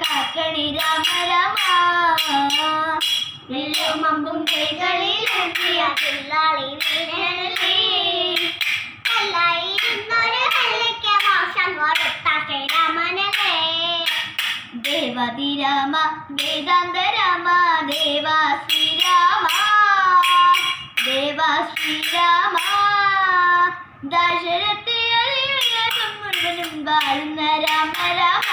കാക്കണി രാമ രമ വെല്ലുമമ്പും കൈകളിൽ എന്തിയ പിള്ളാളി ദേവാതി രാമ വേദാന്ത രാമ ദേവാ ശ്രീരാമ ദേവാ ശ്രീരാമ ദശരഥ മുഴുവനും വാഴുന്ന രാമ രാമ.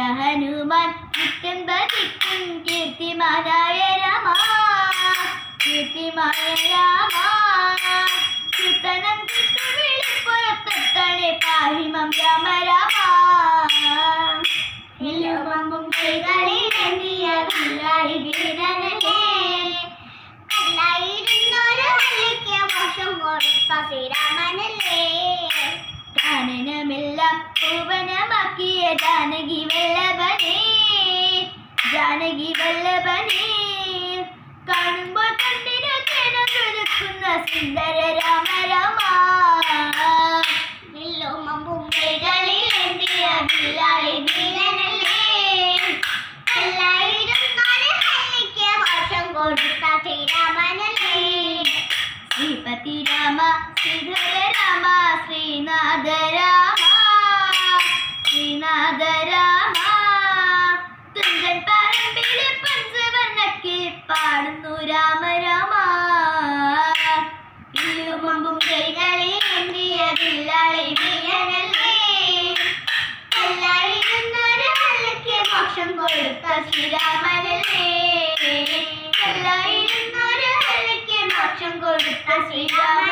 ഹനുമാൻ നിത്യം ഭജിക്കും കീർത്തിമാനായ രാമ. കീർത്തിമായ രാമ. കീർത്തനം കിട്ടു വിളിപ്പുറത്തേ പാഹിമം രാമ രാമ. എല്ലുമമ്പും ശ്രീരാമനല്ലേ. കാനനമെല്ലാം ഭുവനമാക്കിയ ജാനകി വല്ലഭനെ? ജാനകി വല്ലഭനെ? കാണുമ്പോൾ കണ്ണിന് സുന്ദര രാമ ശ്രീപതി രാമ ശ്രീധര തുഞ്ചൻ പറമ്പിലെ പഞ്ചവർണക്ക് പാടുന്നു. രാമ രാമ. ഇല്ലുമമ്പും കൈകളിൽ എന്തിയ വില്ലാളി എല്ലായിരുന്നൊരു ഹല്ലിക്ക് മോക്ഷം കൊടുത്ത ശ്രീരാമനല്ലേ? എല്ലായിരുന്നൊരു ഹല്ലിക്ക് മോക്ഷം കൊടുത്ത ശ്രീരാമൻ